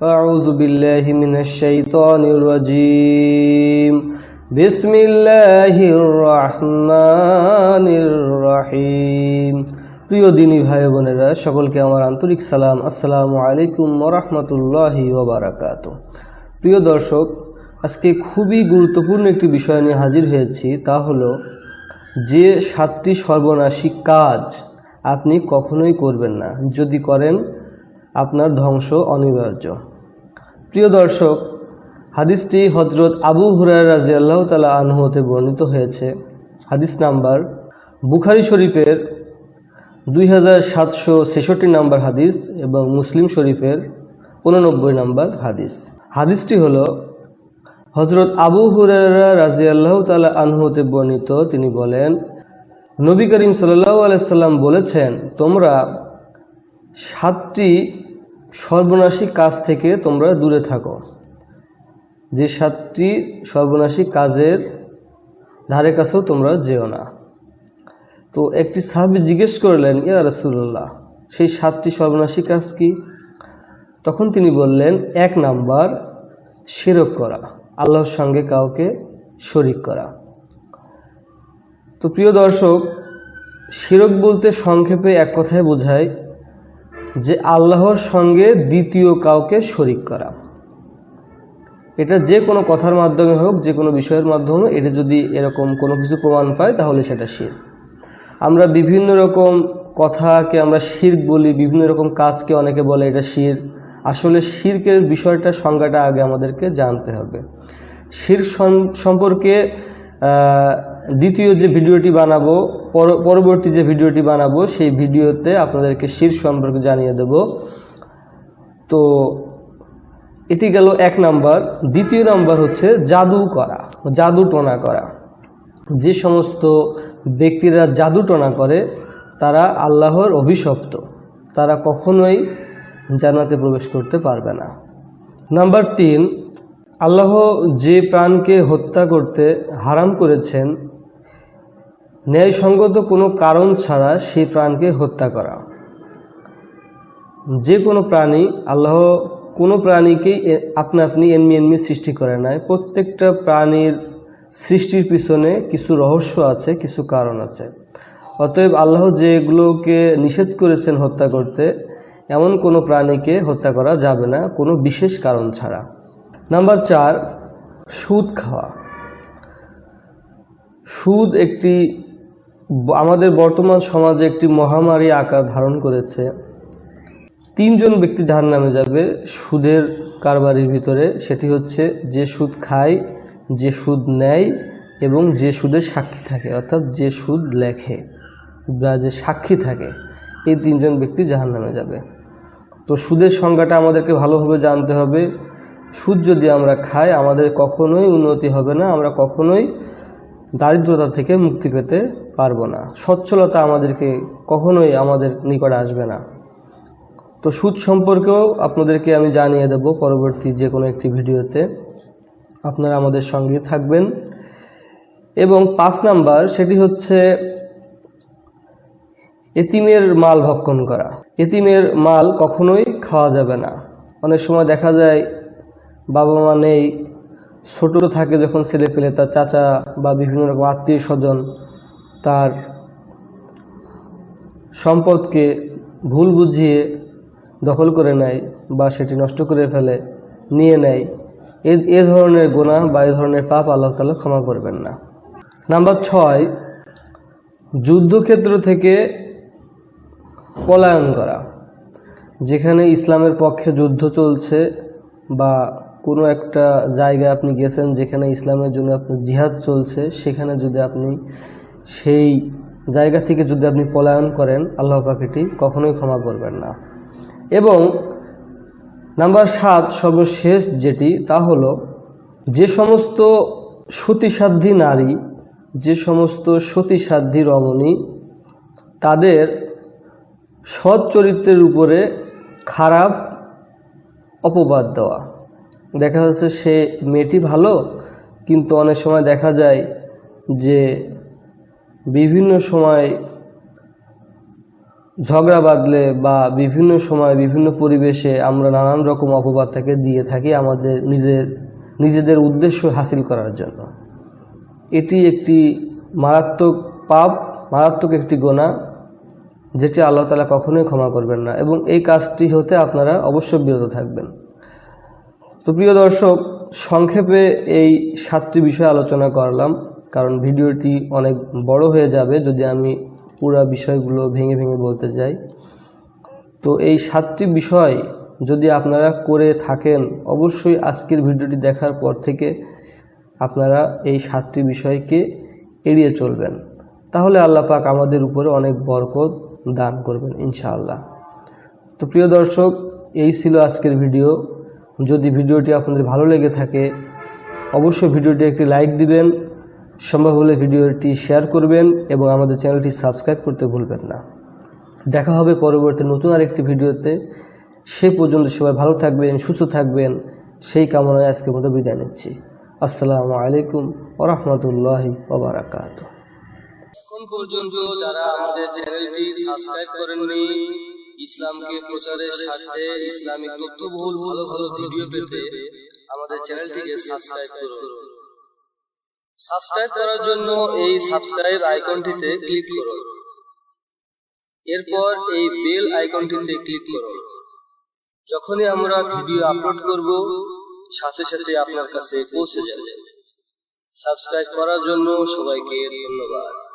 أعوذ بالله من الشيطان الرجيم بسم الله الرحمن الرحيم প্রিয় দিনী ভাই বোনেরা সকলকে আমার আন্তরিক সালাম আসসালামু আলাইকুম ওরহমতুল্লাহি ওবারাকাত প্রিয় দর্শক আজকে খুবই গুরুত্বপূর্ণ একটি বিষয় নিয়ে হাজির হয়েছি তা হলো যে সাতটি সর্বনাশী কাজ আপনি কখনোই করবেন না যদি করেন আপনার ধ্বংস অনিবার্য। প্রিয় দর্শক, হাদিসটি হজরত আবু হুরার রাজি আল্লাহ তালা আনহতে বর্ণিত হয়েছে। হাদিস নাম্বার বুখারি শরীফের দুই হাজার সাতশো ছেষট্টি নাম্বার হাদিস এবং মুসলিম শরীফের উননব্বই নাম্বার হাদিস। হাদিসটি হল হজরত আবু হুরারা রাজি আল্লাহ তালা আনহুতে বর্ণিত, তিনি বলেন, নবী করিম সাল্লাহ আলাইসাল্লাম বলেছেন, তোমরা সাতটি সর্বনাশী কাজ থেকে তোমরা দূরে থাকো। যে সাতটি সর্বনাশী কাজের ধারে কাছেও তোমরা যেও না। তো একটি সাহাবি জিজ্ঞেস করলেন, ইয়া রসুল্লাহ সেই সাতটি সর্বনাশী কাজ কি? তখন তিনি বললেন, এক নাম্বার, শিরক করা, আল্লাহর সঙ্গে কাউকে শরিক করা। তো প্রিয় দর্শক, শিরক বলতে সংক্ষেপে এক কথায় বোঝায় যে আল্লাহর সঙ্গে দ্বিতীয় কাউকে শরিক করা। এটা যে কোনো কথার মাধ্যমে হোক, যে কোনো বিষয়ের মাধ্যমে এটা যদি এরকম কোনো কিছু প্রমাণ পায়, তাহলে সেটা শির। আমরা বিভিন্ন রকম কথাকে আমরা শির বলি, বিভিন্ন রকম কাজকে অনেকে বলে এটা শির। আসলে শির্কের বিষয়টা, সংজ্ঞাটা আগে আমাদেরকে জানতে হবে। শির সম্পর্কে দ্বিতীয় যে ভিডিওটি বানাবো পরবর্তী যে ভিডিওটি বানাবো, সেই ভিডিওতে আপনাদেরকে শীর্ষ সম্পর্কে জানিয়ে দেব। তো, এটি গেল এক নাম্বার। দ্বিতীয় নাম্বার হচ্ছে জাদু করা, জাদু টোনা করা। যে সমস্ত ব্যক্তিরা জাদু টোনা করে, তারা আল্লাহর অভিশপ্ত। তারা কখনোই জান্নাতে প্রবেশ করতে পারবে না। নাম্বার তিন, আল্লাহ যে প্রাণকে হত্যা করতে হারাম করেছেন ন্যায়সঙ্গত কোনো কারণ ছাড়া সেই প্রাণকে হত্যা করা। যে কোনো প্রাণী, আল্লাহ কোনো প্রাণীকেই আপনা আপনি এমনি এমনি সৃষ্টি করে নাই। প্রত্যেকটা প্রাণীর সৃষ্টির পিছনে কিছু রহস্য আছে, কিছু কারণ আছে। অতএব আল্লাহ যেগুলোকে নিষেধ করেছেন হত্যা করতে, এমন কোনো প্রাণীকে হত্যা করা যাবে না, কোনো বিশেষ কারণ ছাড়া। নাম্বার চার, সুদ খাওয়া। সুদ একটি আমাদের বর্তমান সমাজে একটি মহামারী আকার ধারণ করেছে। তিনজন ব্যক্তি যার নামে যাবে। সুদের কারবারির ভিতরে সেটি হচ্ছে যে সুদ খায়, যে সুদ নেয় এবং যে সুদের সাক্ষী থাকে, অর্থাৎ যে সুদ লেখে বা যে সাক্ষী থাকে, এই তিনজন ব্যক্তি জাহান নামে যাবে। তো সুদের সংজ্ঞাটা আমাদেরকে ভালোভাবে জানতে হবে। সুদ যদি আমরা খাই, আমাদের কখনোই উন্নতি হবে না। আমরা কখনোই দারিদ্রতা থেকে মুক্তি পেতে পারব না। সচ্ছলতা আমাদেরকে কখনোই আমাদের নিকটে আসবে না। তো সুদ সম্পর্কেও আপনাদেরকে আমি জানিয়ে দেব পরবর্তী যে কোনো একটি ভিডিওতে। আপনারা আমাদের সঙ্গে থাকবেন। এবং পাঁচ নাম্বার, সেটি হচ্ছে এতিমের মাল ভক্ষণ করা। এতিমের মাল কখনোই খাওয়া যাবে না। অনেক সময় দেখা যায় বাবা মা নেই ছোট থাকে যখন ছেলে পেলে, তার চাচা বা বিভিন্ন রকম আত্মীয় স্বজন তার সম্পদকে ভুল বুঝিয়ে দখল করে নেয় বা সেটি নষ্ট করে ফেলে, নিয়ে নেয়। এ ধরনের গোনা বা এ ধরনের পাপ আল্লাহ তালা ক্ষমা করবেন না। নাম্বার ছয়, যুদ্ধক্ষেত্র থেকে পলায়ন করা। যেখানে ইসলামের পক্ষে যুদ্ধ চলছে বা কোনো একটা জায়গায় আপনি গেছেন যেখানে ইসলামের জন্য আপনার জিহাদ চলছে, সেখানে যদি আপনি সেই জায়গা থেকে যদি আপনি পলায়ন করেন, আল্লাহ পাখিটি কখনোই ক্ষমা করবেন না। এবং নাম্বার সাত, সর্বশেষ যেটি, তা হলো যে সমস্ত সতীসাধ্যী নারী, যে সমস্ত সতীসাধ্যী রমণী, তাদের সৎ চরিত্রের উপরে খারাপ অপবাদ দেওয়া। দেখা যাচ্ছে সে মেয়েটি ভালো, কিন্তু অনেক সময় দেখা যায় যে বিভিন্ন সময় ঝগড়া বাঁধলে বা বিভিন্ন সময় বিভিন্ন পরিবেশে আমরা নানান রকম অপবাদ তাকে দিয়ে থাকি আমাদের নিজের, নিজেদের উদ্দেশ্য হাসিল করার জন্য। এটি একটি মারাত্মক পাপ, মারাত্মক একটি গোনা, যেটি আল্লাহ তালা কখনোই ক্ষমা করবেন না। এবং এই কাজটি হতে আপনারা অবশ্য বিরত থাকবেন। তো প্রিয় দর্শক, সংক্ষেপে এই সাতটি বিষয় আলোচনা করলাম, কারণ ভিডিওটি অনেক বড় হয়ে যাবে যদি আমি পুরো বিষয়গুলো ভেঙে ভেঙে বলতে যাই তো এই সাতটি বিষয় যদি আপনারা করে থাকেন, অবশ্যই আজকের ভিডিওটি দেখার পর থেকে আপনারা এই সাতটি বিষয়কে এড়িয়ে চলবেন। তাহলে আল্লাহ পাক আমাদের উপরে অনেক বরকত দান করবেন, ইনশাআল্লাহ। তো প্রিয় দর্শক, এই ছিল আজকের ভিডিও। যদি ভিডিওটি আপনাদের ভালো লেগে থাকে, অবশ্যই ভিডিওটি একটি লাইক দিবেন। সম্ভব হলে ভিডিওটি শেয়ার করবেন এবং আমাদের চ্যানেলটি সাবস্ক্রাইব করতে ভুলবেন না। দেখা হবে পরবর্তী নতুন আরেকটি ভিডিওতে। সে পর্যন্ত সবাই ভালো থাকবেন, সুস্থ থাকবেন। সেই কামনায় আজকের মতো বিদায় নিচ্ছি। আসসালামু আলাইকুম ওরহমতুল্লাহি ওবরাকাত পর্যন্ত যারা আমাদের চ্যানেলটি সাবস্ক্রাইব করেননি ইসলামকে প্রচারের স্বার্থে ইসলামিক তথ্যবহুল ভালো ভালো ভিডিও পেতে আমাদের চ্যানেলটিকে সাবস্ক্রাইব করুন। সাবস্ক্রাইব করার জন্য এই সাবস্ক্রাইব আইকনটিতে ক্লিক করুন। এরপর এই বেল আইকনটিতে ক্লিক করুন। যখনই আমরা ভিডিও আপলোড করব সাথে সাথে আপনার কাছে পৌঁছে যাবে। সাবস্ক্রাইব করার জন্য সবাইকে ধন্যবাদ।